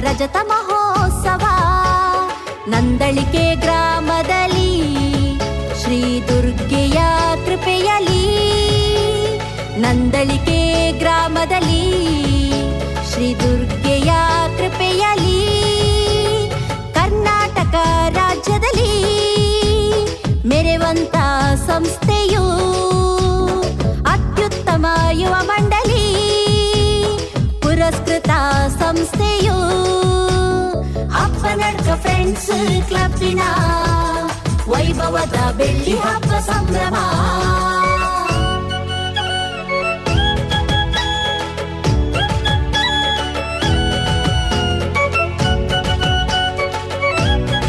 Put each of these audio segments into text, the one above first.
ರಜತ ಮಹೋತ್ಸವ. ನಂದಳಿಕೆ ಗ್ರಾಮದಲ್ಲಿ ಶ್ರೀ ದುರ್ಗೆಯ ಕೃಪೆಯಲ್ಲಿ. ನಂದಳಿಕೆ ಗ್ರಾಮದಲ್ಲಿ ಶ್ರೀ ದುರ್ಗೆಯ ಕೃಪೆಯಲ್ಲಿ. ಕರ್ನಾಟಕ ರಾಜ್ಯದಲ್ಲಿ, ಮೆರೆವಂತ ಸಂಸ್ಥೆಯು ಫ್ರೆಂಡ್ಸ್ ಕ್ಲಬ್ಬಿನ ವೈಭವದ ಬೆಳ್ಳಿ ಹಬ್ಬ ಸಂಭ್ರಮ.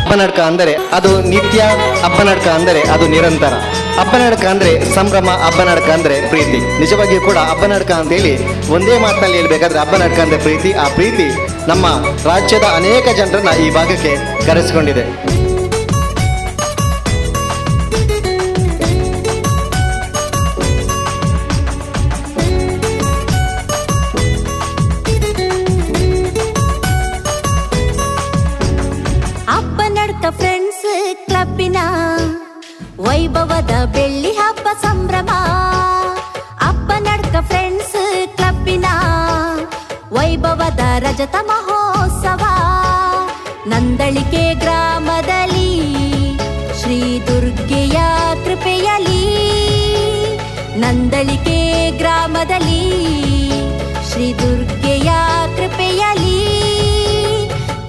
ಅಪ್ಪನಡ್ಕ ಅಂದರೆ ಅದು ನಿತ್ಯ ಅಪ್ಪನಡ್ಕ ಅಂದರೆ ಅದು ನಿರಂತರ. ಅಪ್ಪನಡ್ಕ ಅಂದರೆ ಸಂಭ್ರಮ ಅಪ್ಪನಡ್ಕ ಅಂದರೆ ಪ್ರೀತಿ. ನಿಜವಾಗಿಯೂ ಕೂಡ ಅಪ್ಪನಡ್ಕ ಅಂತೇಳಿ ಒಂದೇ ಮಾತಿನಲ್ಲಿ ಹೇಳ್ಬೇಕಾದ್ರೆ ಅಪ್ಪನಡ್ಕ ಅಂದರೆ ಪ್ರೀತಿ. ಆ ಪ್ರೀತಿ ನಮ್ಮ ರಾಜ್ಯದ ಅನೇಕ ಜನರನ್ನ ಈ ಭಾಗಕ್ಕೆ ಕರೆಸಿಕೊಂಡಿದೆ. ಅಪ್ಪ ನಡ್ಕ ಫ್ರೆಂಡ್ಸ್ ಕ್ಲಬ್ಬಿನ ವೈಭವದ ಬೆಳ್ಳಿ ಹಬ್ಬ. ರಜತ ಮಹೋತ್ಸವ. ನಂದಳಿಕೆ ಗ್ರಾಮದಲ್ಲಿ ಶ್ರೀ ದುರ್ಗೆಯ ಕೃಪೆಯಲಿ ನಂದಳಿಕೆ ಗ್ರಾಮದಲ್ಲಿ ಶ್ರೀ ದುರ್ಗೆಯ ಕೃಪೆಯಲಿ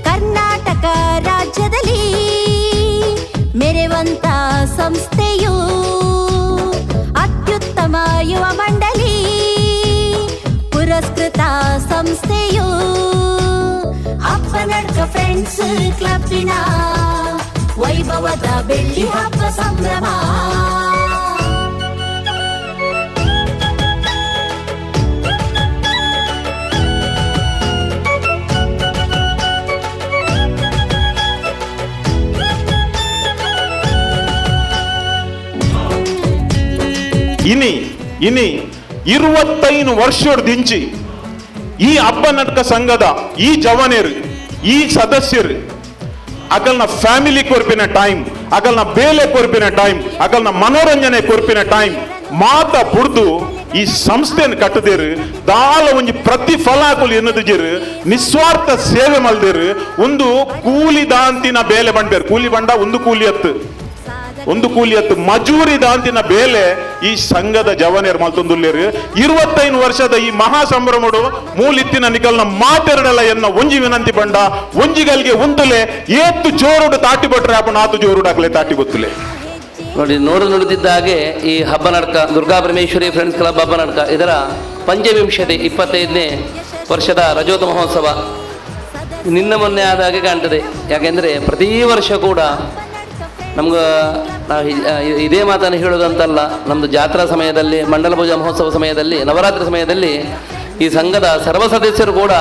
ಕರ್ನಾಟಕ ರಾಜ್ಯದಲ್ಲಿ ಮೆರೆವಂತ ಸಂಸ್ಥೆಯು ಅತ್ಯುತ್ತಮ ಯುವ ಮಂಡಳಿ. ಪುರಸ್ಕೃತ ಸಂಸ್ಥೆಯು ಫ್ರೆಂಡ್ಸ್ ಕ್ಲಬ್ಬಿನ ವೈಭವದ ಬೆಳ್ಳಿ ಹಬ್ಬ ಸಂಭ್ರಮ. ಇನಿ ಇನಿ, ಇರುವತ್ತೈದು ವರ್ಷದಿಂಚಿ ಈ ಹಬ್ಬ ನಾಟಕ ಸಂಘದ ಈ ಜವಾನೇರು ಈ ಸದಸ್ಯರು, ಅಗಲ್ನ ಫ್ಯಾಮಿಲಿ ಕೊರ್ಪಿನ ಟೈಮ್ ಅಗಲ್ನ ಬೇಲೆ ಕೊರ್ಪಿನ ಟೈಮ್ ಅಗಲ್ನ ಮನೋರಂಜನೆ ಕೊರ್ಪಿನ ಟೈಮ್ ಮಾತ ಬುಡ್ದು ಈ ಸಂಸ್ಥೆಯನ್ನು ಕಟ್ಟದಿರು. ದಾಲ ಒಂಜಿ ಪ್ರತಿಫಲಾಕುಲು ಎನ್ನದಿರು ನಿಸ್ವಾರ್ಥ ಸೇವೆ ಮಲ್ದಿರು ಒಂದು ಕೂಲಿ ದಾಂತಿನ ಬೇಲೆ ಬಂಡ್ಬೇರು ಕೂಲಿ ಬಂಡ ಒಂದು ಕೂಲಿ ಹತ್ತು. ಒಂದು ಕೂಲಿ ಹತ್ತು ಮಜೂರಿ ದಾಂತಿನ ಬೇಲೆ ಈ ಸಂಘದ ಜವನೇರ್ ಮಲ್ತೊಂದುಲ್ಲೇರು ಇರುವತ್ತೈದು ವರ್ಷದ ಈ ಮಹಾ ಸಂಭ್ರಮಡು ಮೂಲಿತ್ತಿನ ನಿಕಲ್ನ ಮಾತೆರಡಲ ಎನ್ನ ಒಂಜಿ ವಿನಂತಿ ಬಂಡ ಒಂಜಿಗಲ್ಗೆ ಉಂತುಲೆ, ಏತ್ತು ಜೋರುಡು ತಾಟಿ ಬಟ್ರೆ ಅಪ್ಪ ನಾತು ಜೋರುಡು ಹಾಕಲೆ ತಾಟಿ ಗೊತ್ತುಲೆ ನೋಡಿ, ನೋಡು ನುಡಿದಿದ್ದ ಹಾಗೆ ಈ ಹಬ್ಬ ನಡಕ, ದುರ್ಗಾ ಪರಮೇಶ್ವರಿ ಫ್ರೆಂಡ್ಸ್ ಕ್ಲಬ್ ಹಬ್ಬ ನಡ್ಕ, ಇದರ ಪಂಚವಿಂಶತಿ, ಇಪ್ಪತ್ತೈದನೇ ವರ್ಷದ ರಜೋತ ಮಹೋತ್ಸವ. ನಿನ್ನ ಮೊನ್ನೆ ಆದ ಹಾಗೆ ಕಾಣ್ತದೆ. ಯಾಕೆಂದರೆ ಪ್ರತಿ ವರ್ಷ ಕೂಡ ನಮ್ಗೆ ನಾವು ಇದೇ ಮಾತನ್ನು ಹೇಳೋದಂತಲ್ಲ ನಮ್ಮದು ಜಾತ್ರಾ ಸಮಯದಲ್ಲಿ, ಮಂಡಲ ಪೂಜಾ ಮಹೋತ್ಸವ ಸಮಯದಲ್ಲಿ, ನವರಾತ್ರಿ ಸಮಯದಲ್ಲಿ ಈ ಸಂಘದ ಸರ್ವ ಸದಸ್ಯರು ಕೂಡ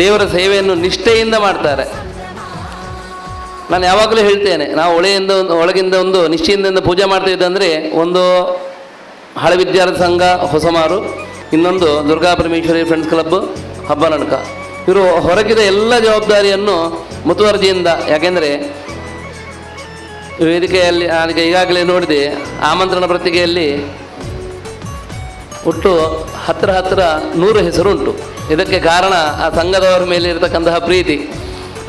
ದೇವರ ಸೇವೆಯನ್ನು ನಿಷ್ಠೆಯಿಂದ ಮಾಡ್ತಾರೆ. ನಾನು ಯಾವಾಗಲೂ ಹೇಳ್ತೇನೆ, ನಾವು ಒಳೆಯಿಂದ ಒಂದು, ಒಳಗಿಂದ ಒಂದು ನಿಶ್ಚಯಿಂದ ಪೂಜೆ ಮಾಡ್ತಾ ಇದ್ದಂದರೆ ಒಂದು ಹಳೆ ವಿದ್ಯಾರ್ಥಿ ಸಂಘ, ಹೊಸಮಾರು, ಇನ್ನೊಂದು ದುರ್ಗಾ ಪರಮೇಶ್ವರಿ ಫ್ರೆಂಡ್ಸ್ ಕ್ಲಬ್ ಹಬ್ಬ ನಡಕ ಇವರು ಹೊರಗಿದ ಎಲ್ಲ ಜವಾಬ್ದಾರಿಯನ್ನು ಮುತುವರ್ಜಿಯಿಂದ, ಯಾಕೆಂದರೆ ವೇದಿಕೆಯಲ್ಲಿ ನನಗೆ ಈಗಾಗಲೇ ನೋಡಿದೆ, ಆಮಂತ್ರಣ ಪತ್ರಿಕೆಯಲ್ಲಿ ಒಟ್ಟು ಹತ್ತಿರ ಹತ್ತಿರ ನೂರು ಹೆಸರು ಉಂಟು ಇದಕ್ಕೆ ಕಾರಣ ಆ ಸಂಘದವರ ಮೇಲೆ ಇರತಕ್ಕಂತಹ ಪ್ರೀತಿ.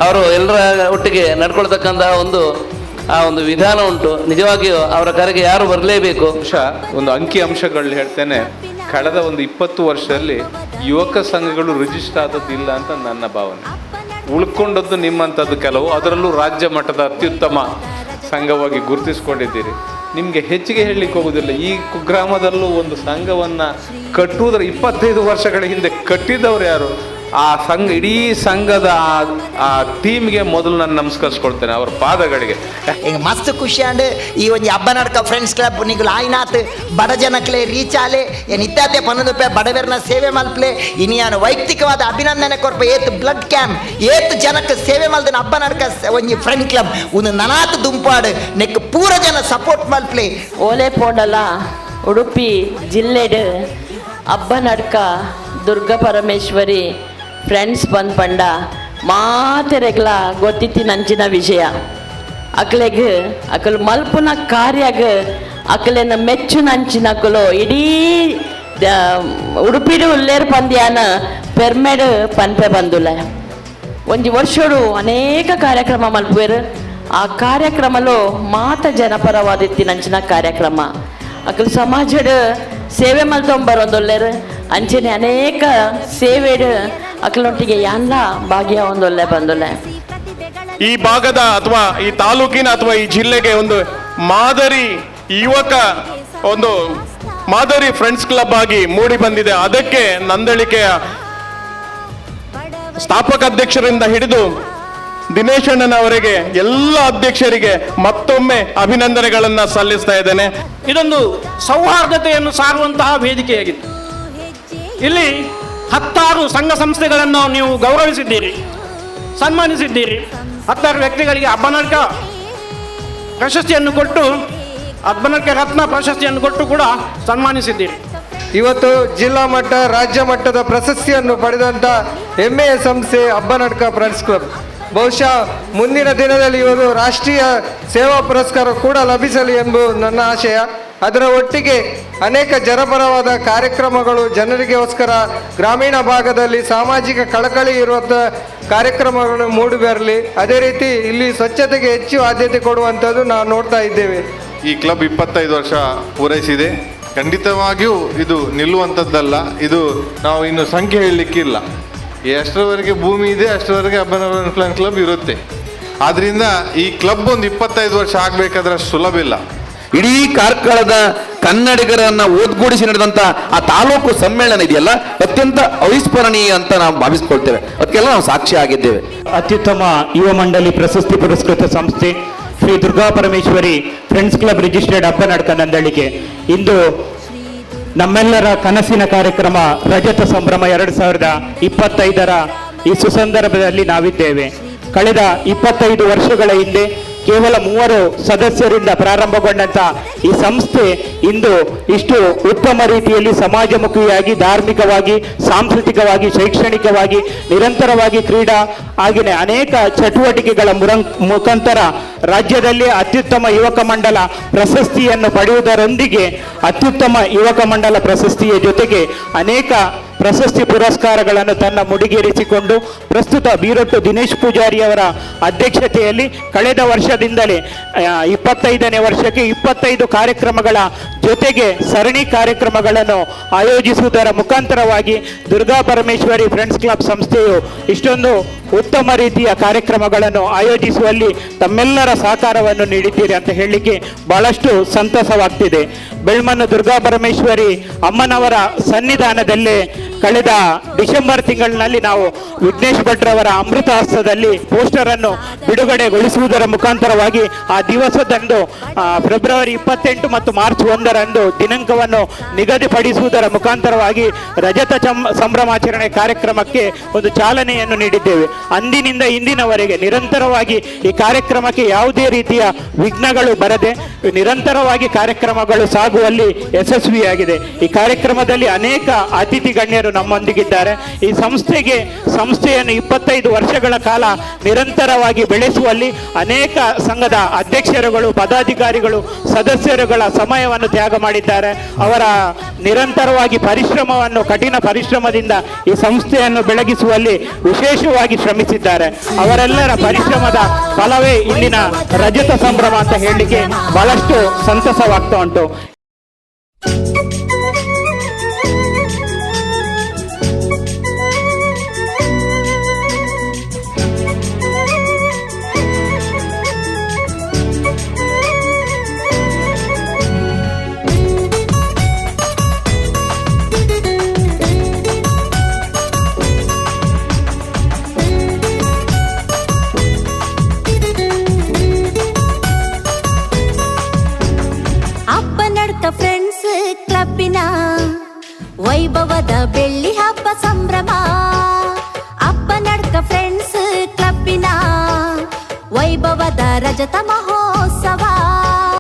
ಅವರು ಎಲ್ಲರ ಒಟ್ಟಿಗೆ ನಡ್ಕೊಳ್ತಕ್ಕಂತಹ ಒಂದು, ಆ ಒಂದು ವಿಧಾನ ಉಂಟು. ನಿಜವಾಗಿಯೂ ಅವರ ಕರೆಗೆ ಯಾರು ಬರಲೇಬೇಕು. ಅಂಶ ಒಂದು ಅಂಕಿ ಅಂಶಗಳು ಹೇಳ್ತೇನೆ. ಕಳೆದ ಒಂದು ಇಪ್ಪತ್ತು ವರ್ಷದಲ್ಲಿ ಯುವಕ ಸಂಘಗಳು ರಿಜಿಸ್ಟರ್ ಆದದ್ದಿಲ್ಲ ಅಂತ ನನ್ನ ಭಾವನೆ. ಉಳ್ಕೊಂಡದ್ದು ನಿಮ್ಮಂಥದ್ದು ಕೆಲವು, ಅದರಲ್ಲೂ ರಾಜ್ಯ ಮಟ್ಟದ ಅತ್ಯುತ್ತಮ ಸಂಘವಾಗಿ ಗುರುತಿಸ್ಕೊಂಡಿದ್ದೀರಿ. ನಿಮಗೆ ಹೆಚ್ಚಿಗೆ ಹೇಳಲಿಕ್ಕೆ ಹೋಗೋದಿಲ್ಲ. ಈ ಕುಗ್ರಾಮದಲ್ಲೂ ಒಂದು ಸಂಘವನ್ನು ಕಟ್ಟುವುದರ ಇಪ್ಪತ್ತೈದು ವರ್ಷಗಳ ಹಿಂದೆ ಕಟ್ಟಿದವರು ಯಾರು? ಆ ಸಂಘ ಇಡೀ ಸಂಘದ ಆ- ಟೀಮ್ಗೆ ಮೊದಲು ನಾನು ನಮಸ್ಕರಿಸ್ಕೊಳ್ತೇನೆ ಅವ್ರ ಪಾದಗಳಿಗೆ. ಮಸ್ತ್ ಖುಷಿ ಅಂಡ್ ಈ ಒಂದು ಹಬ್ಬ ನಡ್ಕ ಫ್ರೆಂಡ್ಸ್ ಕ್ಲಬ್ ನಿಗುಲು ಆಯ್ನಾತ್ ಬಡ ಜನಕ್ಲೆ ರೀಚ್ ಆಲೆ ಏನು ಇದ್ದಾತೆ ಪನ್ನೊಂದು ರೂಪಾಯಿ ಬಡವರನ್ನ ಸೇವೆ ಮಲ್ಪ್ಲೆ ಇನಿ ನಾನು ವೈಯಕ್ತಿಕವಾದ ಅಭಿನಂದನೆ ಕೊರ್ಪ ಏತ್ ಬ್ಲಡ್ ಕ್ಯಾಂಪ್ ಏತ್ ಜನಕ್ಕೆ ಸೇವೆ ಮಲ್ದನ ಹಬ್ಬ ನಡ್ಕ ಒಂಜಿ ಫ್ರೆಂಡ್ ಕ್ಲಬ್ ಒಂದು ನನಾತ್ ದುಂಪಾಡು ನೆಕ್ ಪೂರ ಜನ ಸಪೋರ್ಟ್ ಮಲ್ಪಲೆ. ಓಲೆ ಪೋಂಡಲ ಉಡುಪಿ ಜಿಲ್ಲೆಡ್ ಹಬ್ಬ ನಡ್ಕ ದುರ್ಗಾ ಪರಮೇಶ್ವರಿ ಫ್ರೆಂಡ್ಸ್ ಬಂದ್ ಪಂಡ, ಮಾತೆರೆಗ್ಲ ಗೊತ್ತಿತ್ತಿ ನಂಚಿನ ವಿಷಯ ಅಕ್ಲೆಗ್, ಅಕಲ್ ಮಲ್ಪುನ ಕಾರ್ಯಾಗ, ಅಕಲೆನ ಮೆಚ್ಚು ನಂಚಿನಕಲು ಇಡೀ ಉಡುಪಿಡು ಉಲ್ಲೇರ್ ಪಂದ್ಯಾನ ಪೆರ್ಮೆಡ್ ಪನ್ಪೆ ಬಂದುಲ್ಲ ಒಂಜಿ ವರ್ಷಡು ಅನೇಕ ಕಾರ್ಯಕ್ರಮ ಮಲ್ಪುವೆರು. ಆ ಕಾರ್ಯಕ್ರಮಲು ಮಾತ ಜನಪರವಾದಿತ್ತಿ ನಂಚಿನ ಕಾರ್ಯಕ್ರಮ. ಅಕಲ್ ಸಮಾಜಡ್ ಸೇವೆ ಮಲ್ತೊಂಬರೊಂದೊಲ್ಲೆರು. ಅಂಚನೆ ಅನೇಕ ಸೇವೆಡ್ ಅಕಲೊಟ್ಟಿಗೆ ಯಾನ್ಲ ಒಂದೊಳ್ಳೆ ಬಂದೊಳ್ಳೆ. ಈ ಭಾಗದ ಅಥವಾ ಈ ತಾಲೂಕಿನ ಅಥವಾ ಈ ಜಿಲ್ಲೆಗೆ ಒಂದು ಮಾದರಿ ಯುವಕ ಒಂದು ಮಾದರಿ ಫ್ರೆಂಡ್ಸ್ ಕ್ಲಬ್ ಆಗಿ ಮೂಡಿ ಬಂದಿದೆ. ಅದಕ್ಕೆ ನಂದಳಿಕೆಯ ಸ್ಥಾಪಕ ಅಧ್ಯಕ್ಷರಿಂದ ಹಿಡಿದು ದಿನೇಶ್ ಅಣ್ಣನವರಿಗೆ ಎಲ್ಲ ಅಧ್ಯಕ್ಷರಿಗೆ ಮತ್ತೊಮ್ಮೆ ಅಭಿನಂದನೆಗಳನ್ನ ಸಲ್ಲಿಸ್ತಾ ಇದ್ದೇನೆ. ಇದೊಂದು ಸೌಹಾರ್ದತೆಯನ್ನು ಸಾರುವಂತಹ ವೇದಿಕೆಯಾಗಿತ್ತು ಇಲ್ಲಿ ಹತ್ತಾರು ಸಂಘ ಸಂಸ್ಥೆಗಳನ್ನು ನೀವು ಗೌರವಿಸಿದ್ದೀರಿ, ಸನ್ಮಾನಿಸಿದ್ದೀರಿ. ಹತ್ತಾರು ವ್ಯಕ್ತಿಗಳಿಗೆ ಅಬ್ಬನಡ್ಕ ಪ್ರಶಸ್ತಿಯನ್ನು ಕೊಟ್ಟು ಅಬ್ಬನರ್ಕ ರತ್ನ ಪ್ರಶಸ್ತಿಯನ್ನು ಕೊಟ್ಟು ಕೂಡ ಸನ್ಮಾನಿಸಿದ್ದೀರಿ. ಇವತ್ತು ಜಿಲ್ಲಾ ಮಟ್ಟ, ರಾಜ್ಯ ಮಟ್ಟದ ಪ್ರಶಸ್ತಿಯನ್ನು ಪಡೆದಂಥ ಹೆಮ್ಮೆಯ ಸಂಸ್ಥೆ ಅಬ್ಬನಡ್ಕ ಫ್ರೆಂಡ್ಸ್ ಕ್ಲಬ್ ಬಹುಶಃ ಮುಂದಿನ ದಿನದಲ್ಲಿ ಇವರು ರಾಷ್ಟ್ರೀಯ ಸೇವಾ ಪುರಸ್ಕಾರ ಕೂಡ ಲಭಿಸಲಿ ಎಂಬುದು ನನ್ನ ಆಶಯ. ಅದರ ಒಟ್ಟಿಗೆ ಅನೇಕ ಜನಪರವಾದ ಕಾರ್ಯಕ್ರಮಗಳು ಜನರಿಗೋಸ್ಕರ ಗ್ರಾಮೀಣ ಭಾಗದಲ್ಲಿ ಸಾಮಾಜಿಕ ಕಳಕಳಿ ಇರುವಂಥ ಕಾರ್ಯಕ್ರಮಗಳು ಮೂಡಿ ಅದೇ ರೀತಿ ಇಲ್ಲಿ ಸ್ವಚ್ಛತೆಗೆ ಹೆಚ್ಚು ಆದ್ಯತೆ ಕೊಡುವಂಥದ್ದು ನಾವು ನೋಡ್ತಾ ಇದ್ದೇವೆ. ಈ ಕ್ಲಬ್ ಇಪ್ಪತ್ತೈದು ವರ್ಷ ಪೂರೈಸಿದೆ. ಖಂಡಿತವಾಗಿಯೂ ಇದು ನಿಲ್ಲುವಂಥದ್ದಲ್ಲ. ಇದು ನಾವು ಇನ್ನು ಸಂಖ್ಯೆ ಹೇಳಲಿಕ್ಕಿಲ್ಲ ಎಷ್ಟರವರೆಗೆ ಭೂಮಿ ಇದೆ, ಅಷ್ಟರವರೆಗೆ ಅಬ್ಬನ ಕ್ಲಬ್ ಇರುತ್ತೆ. ಆದ್ದರಿಂದ ಈ ಕ್ಲಬ್ ಒಂದು ಇಪ್ಪತ್ತೈದು ವರ್ಷ ಆಗಬೇಕಾದ್ರೆ ಸುಲಭ ಇಲ್ಲ. ಇಡೀ ಕಾರ್ಕಳದ ಕನ್ನಡಿಗರನ್ನ ಓದ್ಗೂಡಿಸಿ ನಡೆದಂತ ಆ ತಾಲೂಕು ಸಮ್ಮೇಳನ ಇದೆಯಲ್ಲ, ಅತ್ಯಂತ ಅವಿಸ್ಮರಣೀಯ ಅಂತ ನಾವು ಭಾವಿಸ್ಕೊಳ್ತೇವೆ. ಅದಕ್ಕೆಲ್ಲ ನಾವು ಸಾಕ್ಷಿ ಆಗಿದ್ದೇವೆ. ಅತ್ಯುತ್ತಮ ಯುವ ಮಂಡಳಿ ಪ್ರಶಸ್ತಿ ಪುರಸ್ಕೃತ ಸಂಸ್ಥೆ Shri Durga Parameshwari friends club registered Habbanadka Nandalike ಇಂದು ನಮ್ಮೆಲ್ಲರ ಕನಸಿನ ಕಾರ್ಯಕ್ರಮ ರಜತ ಸಂಭ್ರಮ ಎರಡು ಸಾವಿರದ ಇಪ್ಪತ್ತೈದರ ಈ ಸುಸಂದರ್ಭದಲ್ಲಿ ನಾವಿದ್ದೇವೆ. ಕಳೆದ ಇಪ್ಪತ್ತೈದು ವರ್ಷಗಳ ಹಿಂದೆ ಕೇವಲ ಮೂವರು ಸದಸ್ಯರಿಂದ ಪ್ರಾರಂಭಗೊಂಡಂತ ಈ ಸಂಸ್ಥೆ ಇಂದು ಇಷ್ಟು ಉತ್ತಮ ರೀತಿಯಲ್ಲಿ ಸಮಾಜಮುಖಿಯಾಗಿ, ಧಾರ್ಮಿಕವಾಗಿ, ಸಾಂಸ್ಕೃತಿಕವಾಗಿ, ಶೈಕ್ಷಣಿಕವಾಗಿ, ನಿರಂತರವಾಗಿ ಕ್ರೀಡಾ ಹಾಗೆಯೇ ಅನೇಕ ಚಟುವಟಿಕೆಗಳ ಮುರಂ- ಮುಖಾಂತರ ರಾಜ್ಯದಲ್ಲಿ ಅತ್ಯುತ್ತಮ ಯುವಕ ಮಂಡಲ ಪ್ರಶಸ್ತಿಯನ್ನು ಪಡೆಯುವುದರೊಂದಿಗೆ ಅತ್ಯುತ್ತಮ ಯುವಕ ಮಂಡಲ ಪ್ರಶಸ್ತಿಯ ಜೊತೆಗೆ ಅನೇಕ ಪ್ರಶಸ್ತಿ ಪುರಸ್ಕಾರಗಳನ್ನು ತನ್ನ ಮುಡಿಗೇರಿಸಿಕೊಂಡು ಪ್ರಸ್ತುತ ಬೀರೊಟ್ಟು ದಿನೇಶ್ ಪೂಜಾರಿಯವರ ಅಧ್ಯಕ್ಷತೆಯಲ್ಲಿ ಕಳೆದ ವರ್ಷದಿಂದಲೇ ಇಪ್ಪತ್ತೈದನೇ ವರ್ಷಕ್ಕೆ ಇಪ್ಪತ್ತೈದು ಕಾರ್ಯಕ್ರಮಗಳ ಜೊತೆಗೆ ಸರಣಿ ಕಾರ್ಯಕ್ರಮಗಳನ್ನು ಆಯೋಜಿಸುವುದರ ಮುಖಾಂತರವಾಗಿ ದುರ್ಗಾ ಪರಮೇಶ್ವರಿ ಫ್ರೆಂಡ್ಸ್ ಕ್ಲಬ್ ಸಂಸ್ಥೆಯು ಇಷ್ಟೊಂದು ಉತ್ತಮ ರೀತಿಯ ಕಾರ್ಯಕ್ರಮಗಳನ್ನು ಆಯೋಜಿಸುವಲ್ಲಿ ತಮ್ಮೆಲ್ಲರ ಸಹಕಾರವನ್ನು ನೀಡಿದ್ದೀರಿ ಅಂತ ಹೇಳಲಿಕ್ಕೆ ಬಹಳಷ್ಟು ಸಂತಸವಾಗ್ತಿದೆ. ಬೆಳ್ಮನ್ನು ದುರ್ಗಾ ಪರಮೇಶ್ವರಿ ಅಮ್ಮನವರ ಸನ್ನಿಧಾನದಲ್ಲೇ ಕಳೆದ ಡಿಸೆಂಬರ್ ತಿಂಗಳಿನಲ್ಲಿ ನಾವು ವಿಘ್ನೇಶ್ ಭಟ್ರವರ ಅಮೃತ ಹಸ್ತದಲ್ಲಿ ಪೋಸ್ಟರ್ ಅನ್ನು ಬಿಡುಗಡೆಗೊಳಿಸುವುದರ ಮುಖಾಂತರವಾಗಿ ಆ ದಿವಸದಂದು ಫೆಬ್ರವರಿ ಇಪ್ಪತ್ತೆಂಟು ಮತ್ತು ಮಾರ್ಚ್ ಒಂದರಂದು ದಿನಾಂಕವನ್ನು ನಿಗದಿಪಡಿಸುವುದರ ಮುಖಾಂತರವಾಗಿ ರಜತ ಸಂಭ್ರಮಾಚರಣೆ ಕಾರ್ಯಕ್ರಮಕ್ಕೆ ಒಂದು ಚಾಲನೆಯನ್ನು ನೀಡಿದ್ದೇವೆ. ಅಂದಿನಿಂದ ಇಂದಿನವರೆಗೆ ನಿರಂತರವಾಗಿ ಈ ಕಾರ್ಯಕ್ರಮಕ್ಕೆ ಯಾವುದೇ ರೀತಿಯ ವಿಘ್ನಗಳು ಬರದೆ ನಿರಂತರವಾಗಿ ಕಾರ್ಯಕ್ರಮಗಳು ಸಾಗುವಲ್ಲಿ ಯಶಸ್ವಿಯಾಗಿದೆ. ಈ ಕಾರ್ಯಕ್ರಮದಲ್ಲಿ ಅನೇಕ ಅತಿಥಿ ಗಣ್ಯರು ನಮ್ಮೊಂದಿಗಿದ್ದಾರೆ. ಈ ಸಂಸ್ಥೆಗೆ ಸಂಸ್ಥೆಯನ್ನು ಇಪ್ಪತ್ತೈದು ವರ್ಷಗಳ ಕಾಲ ನಿರಂತರವಾಗಿ ಬೆಳೆಸುವಲ್ಲಿ ಅನೇಕ ಸಂಘದ ಅಧ್ಯಕ್ಷರುಗಳು, ಪದಾಧಿಕಾರಿಗಳು, ಸದಸ್ಯರುಗಳ ಸಮಯವನ್ನು ತ್ಯಾಗ ಮಾಡಿದ್ದಾರೆ. ಅವರ ನಿರಂತರವಾಗಿ ಪರಿಶ್ರಮವನ್ನು, ಕಠಿಣ ಪರಿಶ್ರಮದಿಂದ ಈ ಸಂಸ್ಥೆಯನ್ನು ಬೆಳಗಿಸುವಲ್ಲಿ ವಿಶೇಷವಾಗಿ ಶ್ರಮಿಸಿದ್ದಾರೆ. ಅವರೆಲ್ಲರ ಪರಿಶ್ರಮದ ಫಲವೇ ಇಂದಿನ ರಜತ ಸಂಭ್ರಮ ಅಂತ ಹೇಳಲಿಕ್ಕೆ ಬಹಳಷ್ಟು ಸಂತಸವಾಗ್ತಾ ಉಂಟು. ಅಪ್ಪ ನಡ್ಕ